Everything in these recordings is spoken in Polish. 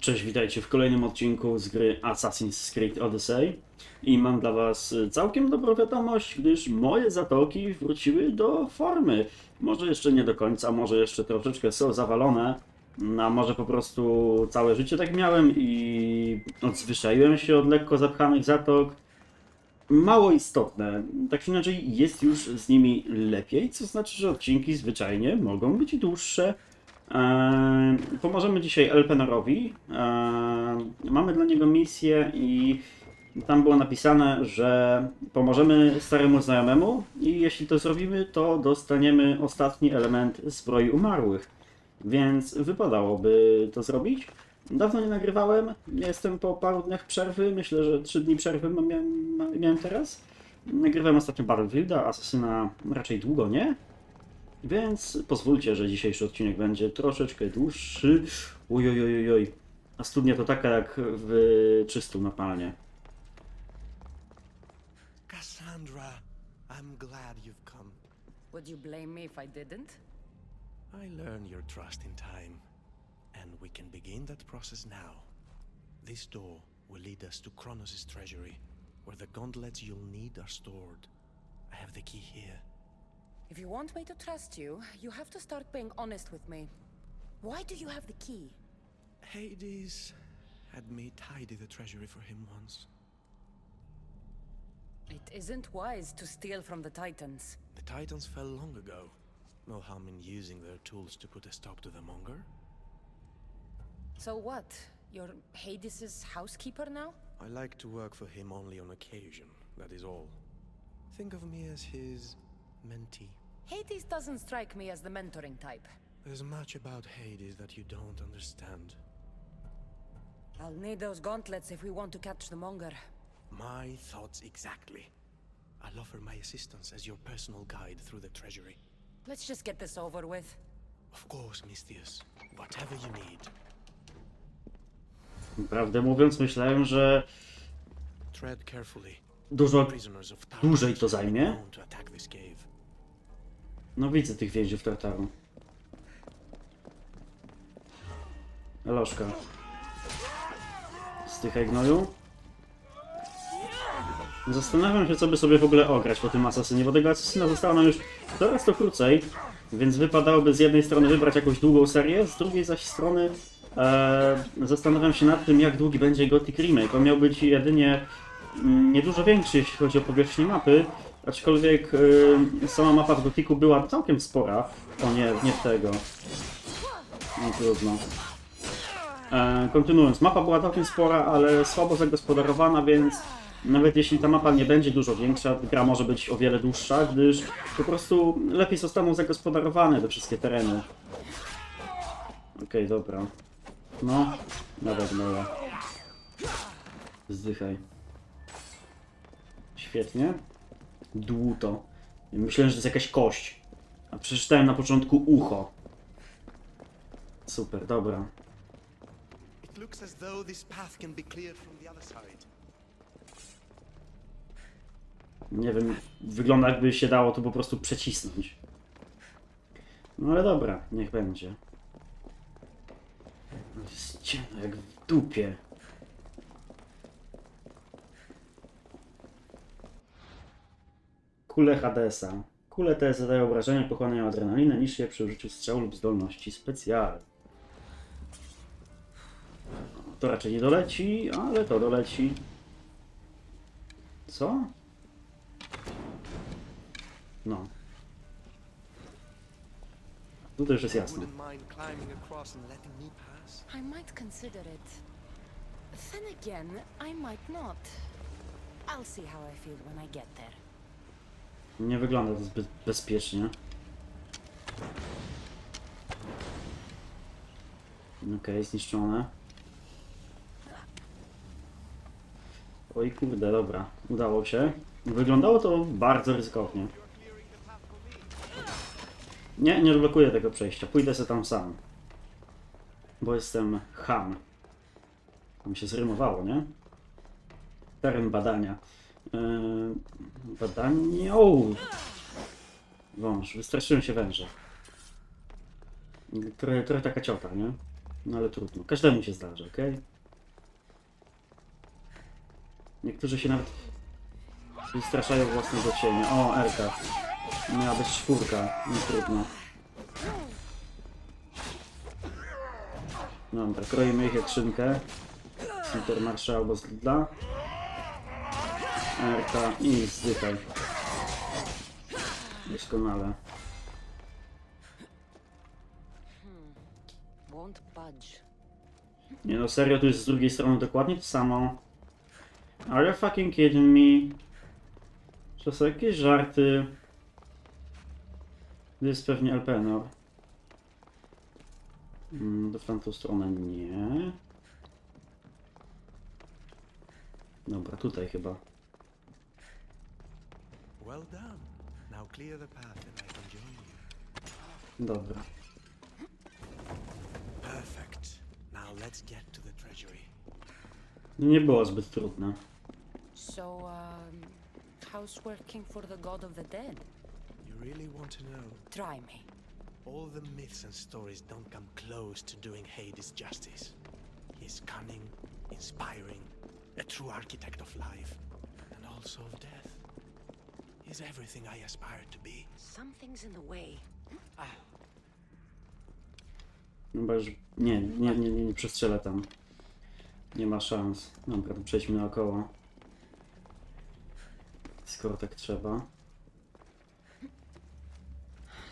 Cześć, witajcie w kolejnym odcinku z gry Assassin's Creed Odyssey. I mam dla Was całkiem dobrą wiadomość, gdyż moje zatoki wróciły do formy. Może jeszcze nie do końca, może jeszcze troszeczkę są zawalone, a może po prostu całe życie tak miałem i odzwyczaiłem się od lekko zapchanych zatok. Mało istotne, tak czy inaczej jest już z nimi lepiej, co znaczy, że odcinki zwyczajnie mogą być dłuższe. Pomożemy dzisiaj Elpenorowi. Eee, mamy dla niego misję i tam było napisane, że pomożemy staremu znajomemu i jeśli to zrobimy, to dostaniemy ostatni element zbroi umarłych. Więc wypadałoby to zrobić. Dawno nie nagrywałem, jestem po paru dniach przerwy, myślę, że 3 dni przerwy miałem, miałem teraz. Nagrywałem ostatnio Battlefielda, Asasyna raczej długo nie, więc pozwólcie, że dzisiejszy odcinek będzie troszeczkę dłuższy. Ojojojoj. A studnia to taka jak w 300 na palnie. Cassandra, I'm glad you've come. Would you blame me if I didn't? I learn your trust in time, and we can begin that process now. This door will lead us to Kronos' treasury, where the gauntlets you'll need are stored. I have the key here. If you want me to trust you, you have to start being honest with me. Why do you have the key? Hades had me tidy the treasury for him once. It isn't wise to steal from the Titans. The Titans fell long ago. No harm in using their tools to put a stop to the monger. So what? You're Hades' housekeeper now? I like to work for him only on occasion, that is all. Think of me as his mentee. Hades doesn't strike me as the mentoring type. There's much about Hades that you don't understand. I'll need those gauntlets if we want to catch the Monger. My thoughts exactly. I'll offer my assistance as your personal guide through the treasury. Let's just get this over with. Of course, Mistius. Whatever you need. Prawdę mówiąc, myślałem, że Tread carefully. dużo Prisoners of Tartarus dłużej to may be zajmie. No widzę tych więźniów Tartaru. Elożka. Stychaj gnoju. Zastanawiam się, co by sobie w ogóle ograć po tym asasynie, bo tego asasyna zostało nam już coraz to krócej, więc wypadałoby z jednej strony wybrać jakąś długą serię, z drugiej zaś strony e, zastanawiam się nad tym, jak długi będzie Gothic Remake. On miał być jedynie mm, niedużo większy, jeśli chodzi o powierzchnię mapy, aczkolwiek y, sama mapa w Gothicu była całkiem spora. O nie, nie tego. No trudno. E, kontynuując, mapa była całkiem spora, ale słabo zagospodarowana, więc nawet jeśli ta mapa nie będzie dużo większa, gra może być o wiele dłuższa, gdyż po prostu lepiej zostaną zagospodarowane te wszystkie tereny. Okej, dobra. No, nawet moja. Zdychaj. Świetnie. Dłuto. Myślałem, że to jest jakaś kość. A przeczytałem na początku ucho. Super, dobra. It looks as though this path can be cleared from the other side. Nie wiem, wygląda jakby się dało to po prostu przecisnąć. No ale dobra, niech będzie. Jest ciemno jak w dupie. Kule Hadesa. Kule te zadają obrażenia, pochłaniają adrenalinę niższe przy użyciu strzału lub zdolności specjalnej. No, To raczej nie doleci, ale to doleci. Co? No. Tu to już jest jasne. I might consider it. Then again, I might not. I'll see how I feel when I get there. Nie wygląda to zbyt bezpiecznie. Okej, zniszczone. Oj kurde, dobra. Udało się. Wyglądało to bardzo ryzykownie. Nie, nie odblokuję tego przejścia. Pójdę sobie tam sam. Bo jestem ham. Tam się zrymowało, nie? Teren badania. Yy, badanie. Wąż. Wystraszyłem się węża. Trochę, trochę taka ciota, nie? No ale trudno. Każdemu się zdarzy, okej? Niektórzy się nawet wystraszają własnego cienia. O, Erka. Miała być czwórka. Nie trudno. Dobra, kroimy ich jak szynkę. Supermarsza albo z Lidla. Erka i zdychaj. Doskonale. Nie no, serio, tu jest z drugiej strony dokładnie to samo. Are you fucking kidding me? To są jakieś żarty. To jest pewnie Elpenor. Mm, to w tamtą stronę nie. Dobra, tutaj chyba. Well done. Now clear the path and I can join you. Dobra. Perfect. Now let's get to the treasury. Nie było zbyt trudne. So, um, how's working for the god of the dead? You really want to know? Try me. All the myths and stories don't come close to doing Hades justice. He's cunning, inspiring, a true architect of life, and also of death. He's everything I aspire to be. Something's in the way. Chyba już... Nie, nie, nie, nie, nie przestrzelę tam. Nie ma szans. Dobra, to przejdźmy naokoło. Skoro tak trzeba.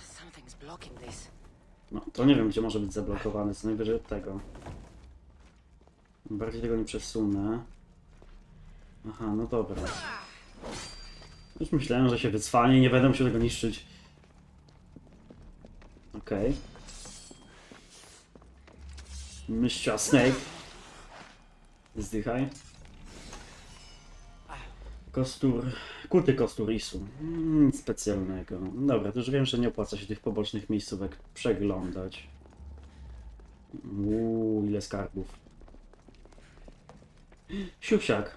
Something's blocking this. No, to nie wiem, gdzie może być zablokowany, co najwyżej od tego. Bardziej tego nie przesunę. Aha, no dobra. Już myślałem, że się wycwanie i nie będę musiał tego niszczyć. Okej. Myścia Snake. Zdychaj. Kostur. Kuty kostur Isu. Mm, Nic specjalnego. Dobra, to już wiem, że nie opłaca się tych pobocznych miejscówek przeglądać. Uuu, ile skarbów. Siusiak.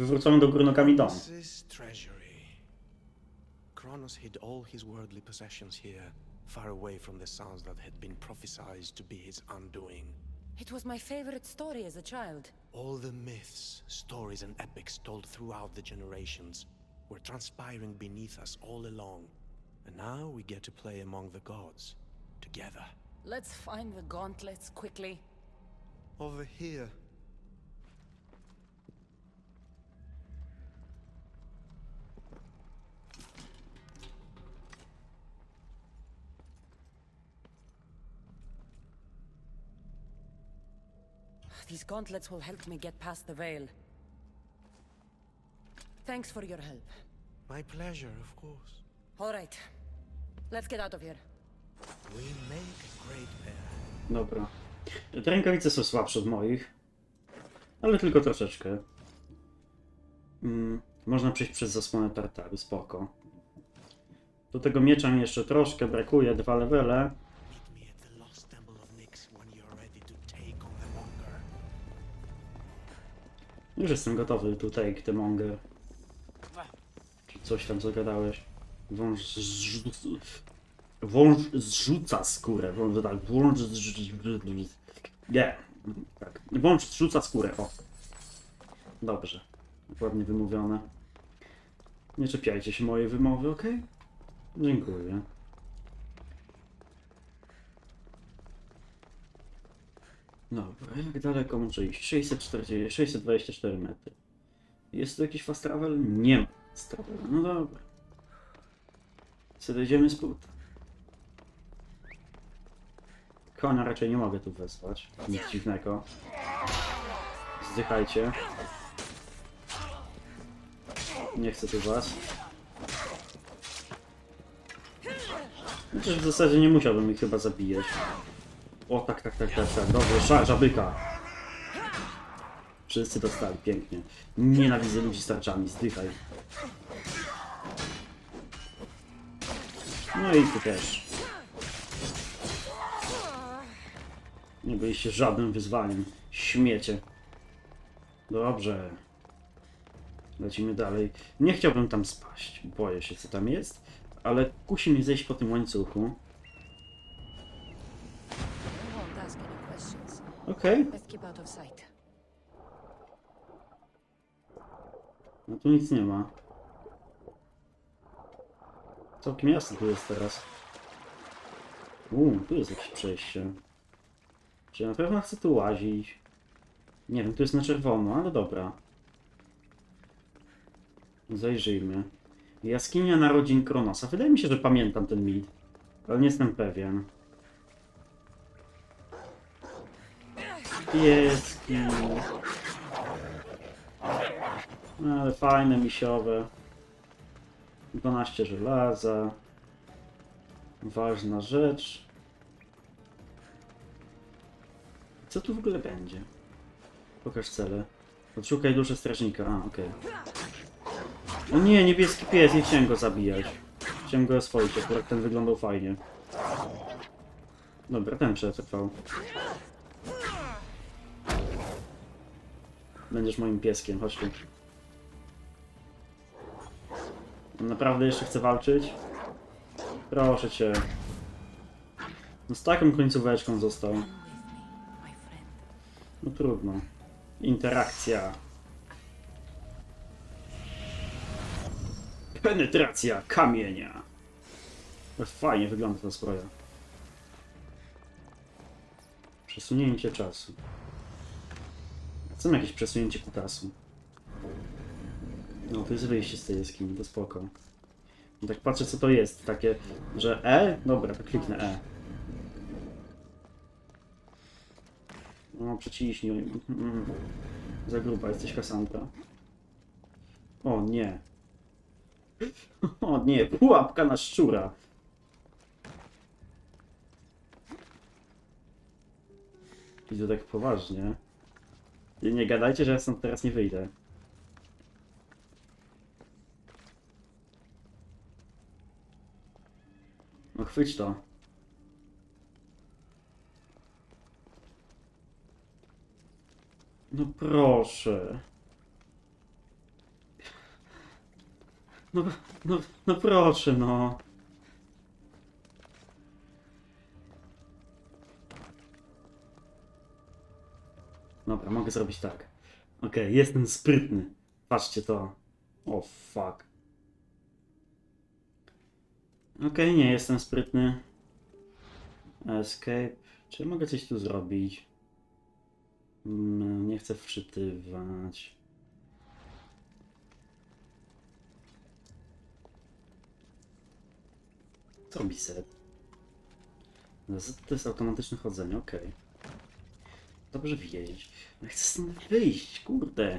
Wywrócony do góry nogami dom. This is treasury. Kronos hid all his worldly possessions here, far away from the sounds that had been prophesied to be his undoing. It was my favorite story as a child. All the myths, stories, and epics told throughout the generations were transpiring beneath us all along. And now we get to play among the gods, together. Let's find the gauntlets quickly. Over here. These gauntlets will help me get past the veil. Thanks for your help. My pleasure, of course. All right. Let's get out of here. We make a great pair. Dobra. Te rękawice są słabsze od moich. Ale tylko troszeczkę. Mm, można przejść przez zasłonę tartaru, spoko. Do tego miecza mi jeszcze troszkę brakuje, dwa levele. Już jestem gotowy tutaj, k monger. Czy coś tam zagadałeś? Wąż zrzuca... Wąż zrzuca skórę. Wąż, tak, wąż. Nie. Tak. Wąż zrzuca skórę, o. Dobrze. Ładnie wymówione. Nie czepiajcie się mojej wymowy, ok? Dziękuję. Dobra, jak daleko może iść? 640, 624 metry. Jest tu jakiś fast travel? Nie ma fast travel. No dobra. Co dojdziemy z buta. Konia raczej nie mogę tu wezwać. Nic dziwnego. Zdychajcie. Nie chcę tu was. Chociaż w zasadzie nie musiałbym ich chyba zabijać. O, tak, tak, tak, tak, tak. Dobrze, szarża byka. Wszyscy dostali, pięknie. Nienawidzę ludzi z tarczami, zdychaj. No i ty też. Nie byliście żadnym wyzwaniem. Śmiecie. Dobrze. Lecimy dalej. Nie chciałbym tam spaść. Boję się, co tam jest. Ale kusi mnie zejść po tym łańcuchu. Okej. Let's keep out of sight. No tu nic nie ma. Całkiem jasno tu jest teraz. Uuu, tu jest jakieś przejście. Czy ja na pewno chcę tu łazić? Nie wiem, tu jest na czerwono, ale dobra. Zajrzyjmy. Jaskinia narodzin Kronosa. Wydaje mi się, że pamiętam ten mit. Ale nie jestem pewien. Pieski. No, Ale fajne, misiowe. 12 żelaza. Ważna rzecz. Co tu w ogóle będzie? Pokaż cele. Odszukaj duszę strażnika. A, okej. O nie, niebieski pies, nie chciałem go zabijać. Chciałem go oswoić, akurat ten wyglądał fajnie. Dobra, ten przetrwał. Będziesz moim pieskiem, chodź tu. Naprawdę jeszcze chce walczyć? Proszę cię. No z taką końcóweczką został. No trudno. Interakcja. Penetracja kamienia. Fajnie wygląda ta zbroja. Przesunięcie czasu. Co jakieś przesunięcie kutasu? No, to jest wyjście z tej jaskini, to spoko. I tak patrzę co to jest, takie, że E? Dobra, to kliknę E. No, przyciśnij. Mm. Za gruba jesteś Kassandra. O nie. O nie, pułapka na szczura. I to tak poważnie. I nie gadajcie, że ja stąd teraz nie wyjdę. No chwyć to. No proszę. No, no, no proszę, no. Mogę zrobić tak. Okej, jestem sprytny. Patrzcie to. O fuck. Okej, nie jestem sprytny. Escape. Czy mogę coś tu zrobić? Mm, Nie chcę wczytywać. Co robi set? No, to jest automatyczne chodzenie, okej. Dobrze wiedzieć. No chcę stąd wyjść, kurde.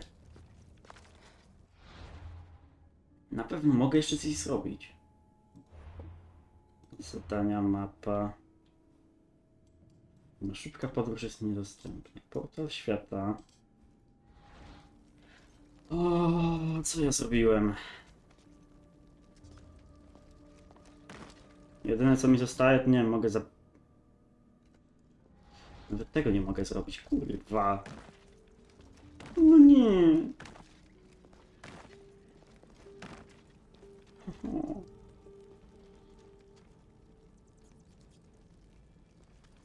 Na pewno mogę jeszcze coś zrobić. Zadania, mapa. No, szybka podróż jest niedostępna. Portal świata. O, co ja zrobiłem? Jedyne co mi zostaje, to nie wiem, mogę za... Nawet tego nie mogę zrobić, kurwa. No nie.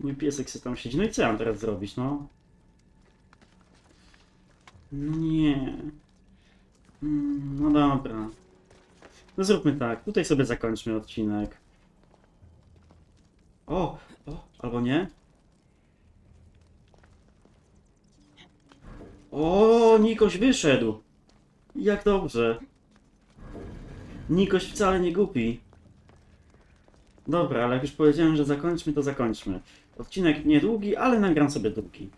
Mój piesek sobie tam siedzi. No i co ja mam teraz zrobić, no? No nie. Mm, No dobra. No zróbmy tak. Tutaj sobie zakończmy odcinek. O! O! Albo nie? O! Nikoś wyszedł! Jak dobrze. Nikoś wcale nie głupi. Dobra, ale jak już powiedziałem, że zakończmy, to zakończmy. Odcinek niedługi, ale nagram sobie drugi.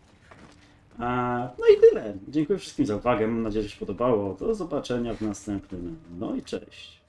A, no i tyle. Dziękuję wszystkim za uwagę. Mam nadzieję, że się podobało. Do zobaczenia w następnym. No i cześć.